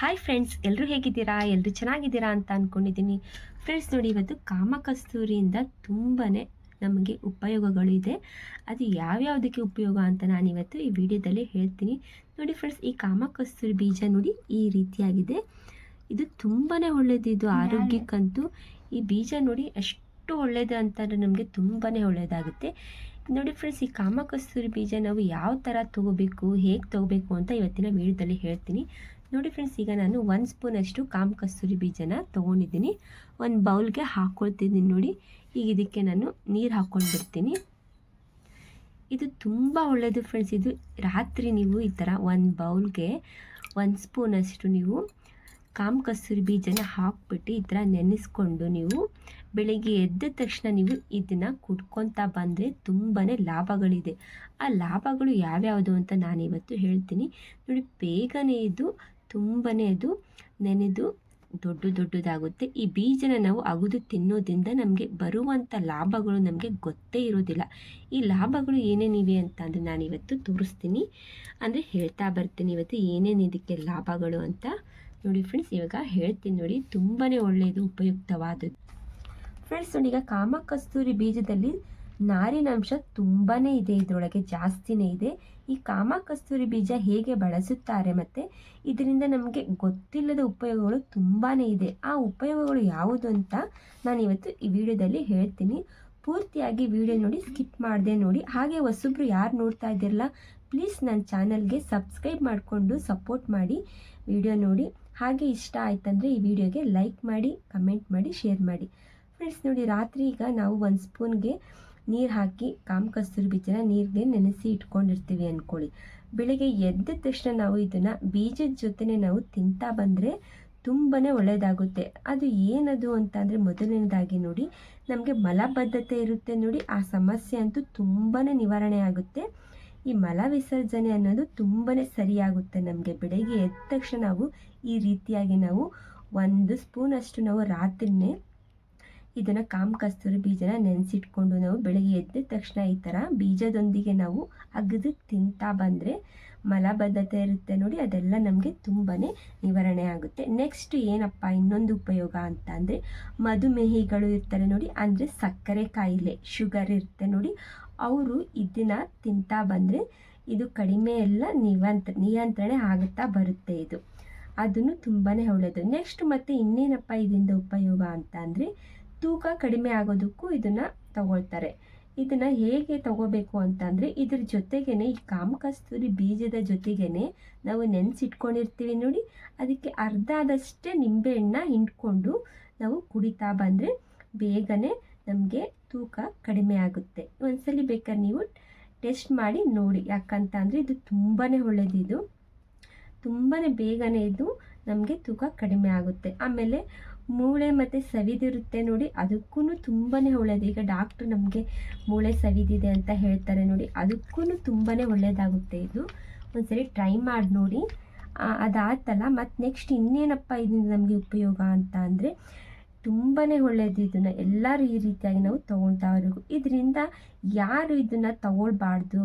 Hi friends ಎಲ್ಲರೂ ಹೇಗಿದ್ದೀರಾ? ಎಲ್ಲರೂ ಚೆನ್ನಾಗಿದ್ದೀರಾ ಅಂತ ಅಂದ್ಕೊಂಡಿದ್ದೀನಿ ಫ್ರೆಂಡ್ಸ್ ನೋಡಿ ಇವತ್ತು ಕಾಮಕಸ್ತೂರಿಯಿಂದ ತುಂಬಾ ನಮಗೆ ಉಪಯೋಗಗಳು ಇದೆ ಅದು ಯಾವ್ಯಾವುದಕ್ಕೆ ಉಪಯೋಗ ಅಂತ ನಾನು ಇವತ್ತು ಈ ವಿಡಿಯೋದಲ್ಲಿ ಹೇಳ್ತೀನಿ. ನೋಡಿ ಫ್ರೆಂಡ್ಸ್ ಈ ಕಾಮಕಸ್ತೂರಿ ಬೀಜ ನೋಡಿ ಈ ರೀತಿಯಾಗಿದೆ. ಇದು ತುಂಬಾ ಒಳ್ಳೆಯದು ಇದು ಆರೋಗ್ಯಕ್ಕಂತೂ. ಈ ಬೀಜ ನೋಡಿ ಎಷ್ಟು ಒಳ್ಳೆಯದು ಅಂತಂದರೆ ನಮಗೆ ತುಂಬಾ ಒಳ್ಳೆಯದಾಗುತ್ತೆ ನೋಡಿ ಫ್ರೆಂಡ್ಸ್ ಈ ಕಾಮಕಸ್ತೂರಿ ಬೀಜ ನಾವು ಯಾವ ಥರ ತೊಗೋಬೇಕು ಹೇಗೆ ತೊಗೋಬೇಕು ಅಂತ ಇವತ್ತಿನ ವಿಡಿಯೋದಲ್ಲಿ ಹೇಳ್ತೀನಿ. ನೋಡಿ ಫ್ರೆಂಡ್ಸ್ ಈಗ ನಾನು ಒಂದು ಸ್ಪೂನಷ್ಟು ಕಾಮ್ ಕಸ್ತೂರಿ ಬೀಜನ ತೊಗೊಂಡಿದ್ದೀನಿ. ಒಂದು ಬೌಲ್ಗೆ ಹಾಕ್ಕೊಳ್ತಿದ್ದೀನಿ ನೋಡಿ. ಈಗ ಇದಕ್ಕೆ ನಾನು ನೀರು ಹಾಕ್ಕೊಂಡು ಬಿಡ್ತೀನಿ. ಇದು ತುಂಬ ಒಳ್ಳೆಯದು ಫ್ರೆಂಡ್ಸ್ ಇದು ರಾತ್ರಿ ನೀವು ಈ ಥರ ಒಂದು ಬೌಲ್ಗೆ ಒಂದು ಸ್ಪೂನಷ್ಟು ನೀವು ಕಾಮ್ ಕಸ್ತೂರಿ ಬೀಜನ ಹಾಕ್ಬಿಟ್ಟು ಈ ಥರ ನೆನೆಸ್ಕೊಂಡು ನೀವು ಬೆಳಿಗ್ಗೆ ಎದ್ದ ತಕ್ಷಣ ನೀವು ಇದನ್ನು ಕುಡ್ಕೊತಾ ಬಂದರೆ ತುಂಬಾ ಲಾಭಗಳಿದೆ. ಆ ಲಾಭಗಳು ಯಾವ್ಯಾವುದು ಅಂತ ನಾನು ಇವತ್ತು ಹೇಳ್ತೀನಿ. ನೋಡಿ, ಬೇಗನೆ ಇದು ತುಂಬಾ ಅದು ನೆನೆದು ದೊಡ್ಡ ದೊಡ್ಡದಾಗುತ್ತೆ. ಈ ಬೀಜನ ನಾವು ಅಗಿದು ತಿನ್ನೋದ್ರಿಂದ ನಮಗೆ ಬರುವಂಥ ಲಾಭಗಳು ನಮಗೆ ಗೊತ್ತೇ ಇರೋದಿಲ್ಲ. ಈ ಲಾಭಗಳು ಏನೇನಿವೆ ಅಂತ ನಾನು ಇವತ್ತು ತೋರಿಸ್ತೀನಿ. ಅಂದರೆ ಹೇಳ್ತಾ ಬರ್ತೀನಿ ಇವತ್ತು ಏನೇನು ಇದಕ್ಕೆ ಲಾಭಗಳು ಅಂತ. ನೋಡಿ ಫ್ರೆಂಡ್ಸ್ ಇವಾಗ ಹೇಳ್ತೀನಿ ನೋಡಿ ತುಂಬಾ ಒಳ್ಳೆಯದು ಉಪಯುಕ್ತವಾದದ್ದು. ಫ್ರೆಂಡ್ಸ್ ನೋಡಿ ಈಗ ಕಾಮಕಸ್ತೂರಿ ಬೀಜದಲ್ಲಿ ನಾರಿನಾಂಶ ತುಂಬಾ ಇದೆ, ಇದರೊಳಗೆ ಜಾಸ್ತಿನೇ ಇದೆ. ಈ ಕಾಮ ಕಸ್ತೂರಿ ಬೀಜ ಹೇಗೆ ಬಳಸುತ್ತಾರೆ ಮತ್ತು ಇದರಿಂದ ನಮಗೆ ಗೊತ್ತಿಲ್ಲದ ಉಪಯೋಗಗಳು ತುಂಬಾ ಇದೆ. ಆ ಉಪಯೋಗಗಳು ಯಾವುದು ಅಂತ ನಾನು ಇವತ್ತು ಈ ವಿಡಿಯೋದಲ್ಲಿ ಹೇಳ್ತೀನಿ. ಪೂರ್ತಿಯಾಗಿ ವಿಡಿಯೋ ನೋಡಿ, ಸ್ಕಿಪ್ ಮಾಡಿದೆ ನೋಡಿ. ಹಾಗೆ ಹೊಸಬ್ರು ಯಾರು ನೋಡ್ತಾ ಇದ್ದೀರಲ್ಲ, ಪ್ಲೀಸ್ ನನ್ನ ಚಾನಲ್ಗೆ ಸಬ್ಸ್ಕ್ರೈಬ್ ಮಾಡಿಕೊಂಡು ಸಪೋರ್ಟ್ ಮಾಡಿ, ವಿಡಿಯೋ ನೋಡಿ. ಹಾಗೆ ಇಷ್ಟ ಆಯ್ತಂದರೆ ಈ ವಿಡಿಯೋಗೆ ಲೈಕ್ ಮಾಡಿ, ಕಮೆಂಟ್ ಮಾಡಿ, ಶೇರ್ ಮಾಡಿ. ಫ್ರೆಂಡ್ಸ್ ನೋಡಿ, ರಾತ್ರಿ ಈಗ ನಾವು ಒಂದು ಸ್ಪೂನ್ಗೆ ನೀರು ಹಾಕಿ ಕಾಮ ಕಸ್ತೂರಿ ಬೀಜನ ನೀರಿಗೆ ನೆನೆಸಿ ಇಟ್ಕೊಂಡಿರ್ತೀವಿ ಅಂದ್ಕೊಳ್ಳಿ ಬೆಳಿಗ್ಗೆ ಎದ್ದ ತಕ್ಷಣ ನಾವು ಇದನ್ನು ಬೀಜದ ಜೊತೆನೆ ನಾವು ತಿಂತಾ ಬಂದರೆ ತುಂಬಾ ಒಳ್ಳೆಯದಾಗುತ್ತೆ ಅದು ಏನದು ಅಂತ ಅಂದರೆ ಮೊದಲನೇದಾಗಿ ನೋಡಿ, ನಮಗೆ ಮಲಬದ್ಧತೆ ಇರುತ್ತೆ ನೋಡಿ, ಆ ಸಮಸ್ಯೆ ಅಂತೂ ತುಂಬಾ ನಿವಾರಣೆ ಆಗುತ್ತೆ. ಈ ಮಲ ವಿಸರ್ಜನೆ ಅನ್ನೋದು ತುಂಬಾ ಸರಿಯಾಗುತ್ತೆ ನಮಗೆ. ಬೆಳಗ್ಗೆ ಎದ್ದ ತಕ್ಷಣ ನಾವು ಈ ರೀತಿಯಾಗಿ ನಾವು ಒಂದು ಸ್ಪೂನಷ್ಟು ನಾವು ರಾತ್ರಿನೇ ಇದನ್ನು ಕಾಮ ಕಸ್ತೂರಿ ಬೀಜನ ನೆನೆಸಿಟ್ಕೊಂಡು ನಾವು ಬೆಳಗ್ಗೆ ಎದ್ದ ತಕ್ಷಣ ಈ ಥರ ಬೀಜದೊಂದಿಗೆ ನಾವು ಅಗದು ತಿಂತಾ ಬಂದರೆ ಮಲಬದ್ಧತೆ ಇರುತ್ತೆ ನೋಡಿ, ಅದೆಲ್ಲ ನಮಗೆ ತುಂಬಾ ನಿವಾರಣೆ ಆಗುತ್ತೆ. ನೆಕ್ಸ್ಟ್ ಏನಪ್ಪ, ಇನ್ನೊಂದು ಉಪಯೋಗ ಅಂತ ಅಂದರೆ ಮಧುಮೇಹಿಗಳು ಇರ್ತಾರೆ ನೋಡಿ, ಅಂದರೆ ಸಕ್ಕರೆ ಕಾಯಿಲೆ, ಶುಗರ್ ಇರುತ್ತೆ ನೋಡಿ, ಅವರು ಇದನ್ನು ತಿಂತಾ ಬಂದರೆ ಇದು ಕಡಿಮೆ ಎಲ್ಲ ನಿವಂತ್ರ ನಿಯಂತ್ರಣೆ ಆಗುತ್ತಾ ಬರುತ್ತೆ ಇದು. ಅದನ್ನು ತುಂಬಾ ಒಳ್ಳೆಯದು ನೆಕ್ಸ್ಟ್ ಮತ್ತು ಇನ್ನೇನಪ್ಪ ಇದರಿಂದ ಉಪಯೋಗ ಅಂತ ಅಂದರೆ ತೂಕ ಕಡಿಮೆ ಆಗೋದಕ್ಕೂ ಇದನ್ನು ತಗೊಳ್ತಾರೆ. ಇದನ್ನು ಹೇಗೆ ತಗೋಬೇಕು ಅಂತಂದರೆ ಇದ್ರ ಜೊತೆಗೇ ಈ ಕಾಮಕಸ್ತೂರಿ ಬೀಜದ ಜೊತೆಗೇ ನಾವು ನೆನೆಸಿಟ್ಕೊಂಡಿರ್ತೀವಿ ನೋಡಿ. ಅದಕ್ಕೆ ಅರ್ಧ ಆದಷ್ಟೇ ನಿಂಬೆಹಣ್ಣ ಹಿಂಡ್ಕೊಂಡು ನಾವು ಕುಡಿತಾ ಬಂದರೆ ಬೇಗನೆ ನಮಗೆ ತೂಕ ಕಡಿಮೆ ಆಗುತ್ತೆ. ಒಂದ್ಸಲಿ ಬೇಕಾದ್ರೆ ನೀವು ಟೆಸ್ಟ್ ಮಾಡಿ ನೋಡಿ. ಯಾಕಂತ ಅಂದರೆ ಇದು ತುಂಬಾ ಒಳ್ಳೆಯದಿದು ತುಂಬಾ ಬೇಗನೆ ಇದು ನಮಗೆ ತೂಕ ಕಡಿಮೆ ಆಗುತ್ತೆ. ಆಮೇಲೆ ಮೂಳೆ ಮತ್ತು ಸವಿದಿರುತ್ತೆ ನೋಡಿ. ಅದಕ್ಕೂ ತುಂಬಾ ಒಳ್ಳೆಯದು ಈಗ ಡಾಕ್ಟ್ರು ನಮಗೆ ಮೂಳೆ ಸವಿದಿದೆ ಅಂತ ಹೇಳ್ತಾರೆ ನೋಡಿ. ಅದಕ್ಕೂ ತುಂಬಾ ಒಳ್ಳೆಯದಾಗುತ್ತೆ ಇದು. ಒಂದ್ಸರಿ ಟ್ರೈ ಮಾಡಿ ನೋಡಿ. ಅದಾಯ್ತಲ್ಲ ಮತ್ತು ನೆಕ್ಸ್ಟ್ ಇನ್ನೇನಪ್ಪ ಇದರಿಂದ ನಮಗೆ ಉಪಯೋಗ ಅಂತ ಅಂದರೆ ತುಂಬಾ ಒಳ್ಳೆಯದು ಇದನ್ನು. ಎಲ್ಲರೂ ಈ ರೀತಿಯಾಗಿ ನಾವು ತೊಗೊಳ್ತಾ ಇದ್ರಿಂದ ಇದರಿಂದ ಯಾರು ಇದನ್ನು ತಗೊಳ್ಬಾರ್ದು?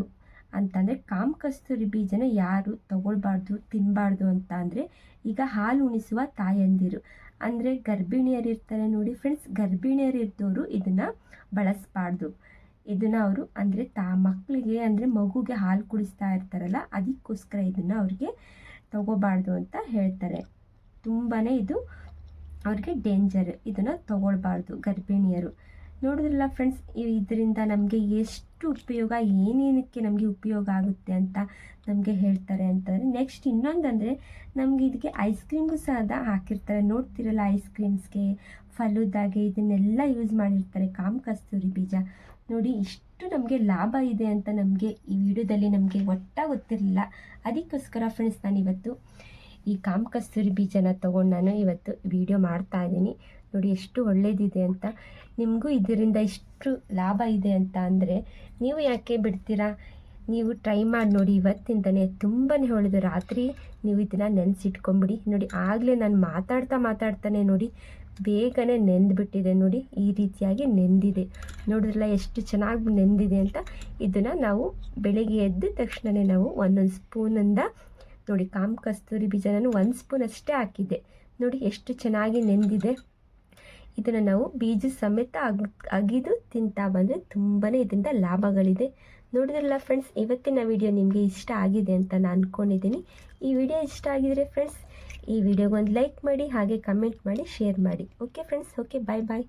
ಅಂತಂದರೆ ಕಾಮಕಸ್ತೂರಿ ಬೀಜನ ಯಾರು ತಗೊಳ್ಬಾರ್ದು ತಿನ್ನಬಾರ್ದು ಅಂತ ಅಂದರೆ ಈಗ ಹಾಲು ಉಣಿಸುವ ತಾಯಂದಿರು. ಅಂದರೆ ಗರ್ಭಿಣಿಯರು ಇರ್ತಾರೆ ನೋಡಿ ಫ್ರೆಂಡ್ಸ್ ಗರ್ಭಿಣಿಯರು ಇದ್ದವರು ಇದನ್ನು ಬಳಸಬಾರ್ದು. ಇದನ್ನು ಅವರು ಅಂದರೆ ತಾ ಮಕ್ಕಳಿಗೆ ಅಂದರೆ ಮಗುಗೆ ಹಾಲು ಕುಡಿಸ್ತಾ ಇರ್ತಾರಲ್ಲ, ಅದಕ್ಕೋಸ್ಕರ ಇದನ್ನು ಅವ್ರಿಗೆ ತಗೋಬಾರ್ದು ಅಂತ ಹೇಳ್ತಾರೆ. ತುಂಬಾ ಇದು ಅವ್ರಿಗೆ ಡೇಂಜರ್ ಇದನ್ನು ತಗೊಳ್ಬಾರ್ದು ಗರ್ಭಿಣಿಯರು. ನೋಡಿದ್ರಲ್ಲ ಫ್ರೆಂಡ್ಸ್ ಇದರಿಂದ ನಮಗೆ ಎಷ್ಟು ಉಪಯೋಗ, ಏನೇನಕ್ಕೆ ನಮಗೆ ಉಪಯೋಗ ಆಗುತ್ತೆ ಅಂತ ನಮಗೆ ಹೇಳ್ತಾರೆ ಅಂತಂದರೆ ನೆಕ್ಸ್ಟ್ ಇನ್ನೊಂದಂದರೆ ನಮಗೆ ಇದಕ್ಕೆ ಐಸ್ ಕ್ರೀಮ್ಗೂ ಸಹ ಹಾಕಿರ್ತಾರೆ. ನೋಡ್ತಿರಲ್ಲ ಐಸ್ ಕ್ರೀಮ್ಸ್ಗೆ ಫಲದಾಗೆ ಇದನ್ನೆಲ್ಲ ಯೂಸ್ ಮಾಡಿರ್ತಾರೆ. ಕಾಮ್ ಕಸ್ತೂರಿ ಬೀಜ. ನೋಡಿ ಇಷ್ಟು ನಮಗೆ ಲಾಭ ಇದೆ ಅಂತ ನಮಗೆ ಈ ವಿಡಿಯೋದಲ್ಲಿ ನಮಗೆ ಒಟ್ಟ ಗೊತ್ತಿರಲಿಲ್ಲ. ಅದಕ್ಕೋಸ್ಕರ ಫ್ರೆಂಡ್ಸ್ ನಾನು ಇವತ್ತು ಈ ಕಾಮ್ ಕಸ್ತೂರಿ ಬೀಜನ ತೊಗೊಂಡು ನಾನು ಇವತ್ತು ವಿಡಿಯೋ ಮಾಡ್ತಾ ಇದ್ದೀನಿ. ನೋಡಿ, ಎಷ್ಟು ಒಳ್ಳೆಯದಿದೆ ಅಂತ. ನಿಮಗೂ ಇದರಿಂದ ಎಷ್ಟು ಲಾಭ ಇದೆ ಅಂತ ಅಂದರೆ ನೀವು ಯಾಕೆ ಬಿಡ್ತೀರಾ? ನೀವು ಟ್ರೈ ಮಾಡಿ ನೋಡಿ, ಇವತ್ತಿಂದನೇ ತುಂಬಾ ಹೊಳೆದು ರಾತ್ರಿ ನೀವು ಇದನ್ನು ನೆನೆಸಿಟ್ಕೊಂಬಿಡಿ. ನೋಡಿ, ಆಗಲೇ ನಾನು ಮಾತಾಡ್ತಾ ಮಾತಾಡ್ತಾನೆ ನೋಡಿ, ಬೇಗನೆ ನೆಂದುಬಿಟ್ಟಿದೆ ನೋಡಿ, ಈ ರೀತಿಯಾಗಿ ನೆಂದಿದೆ. ನೋಡಿದ್ರಲ್ಲ, ಎಷ್ಟು ಚೆನ್ನಾಗಿ ನೆಂದಿದೆ ಅಂತ. ಇದನ್ನು ನಾವು ಬೆಳಗ್ಗೆ ಎದ್ದ ತಕ್ಷಣವೇ ನಾವು ಒಂದೊಂದು ಸ್ಪೂನಿಂದ ನೋಡಿ, ಕಾಮ್ ಕಸ್ತೂರಿ ಬೀಜ ನಾನು ಒಂದು ಸ್ಪೂನ್ ಅಷ್ಟೇ ಹಾಕಿದ್ದೆ. ನೋಡಿ, ಎಷ್ಟು ಚೆನ್ನಾಗಿ ನೆಂದಿದೆ. ಇದನ್ನು ನಾವು ಬೀಜ ಸಮೇತ ಅಗ್, ಅಗಿದು ತಿಂತಾ ಬಂದರೆ ತುಂಬಾ ಇದರಿಂದ ಲಾಭಗಳಿದೆ. ನೋಡಿದ್ರಲ್ಲ ಫ್ರೆಂಡ್ಸ್ ಇವತ್ತಿನ ವಿಡಿಯೋ ನಿಮಗೆ ಇಷ್ಟ ಆಗಿದೆ ಅಂತ ನಾನು ಅಂದ್ಕೊಂಡಿದ್ದೀನಿ ಈ ವಿಡಿಯೋ ಇಷ್ಟ ಆಗಿದರೆ ಫ್ರೆಂಡ್ಸ್ ಈ ವಿಡಿಯೋಗೊಂದು ಲೈಕ್ ಮಾಡಿ, ಹಾಗೆ ಕಮೆಂಟ್ ಮಾಡಿ ಶೇರ್ ಮಾಡಿ. Okay friends okay bye bye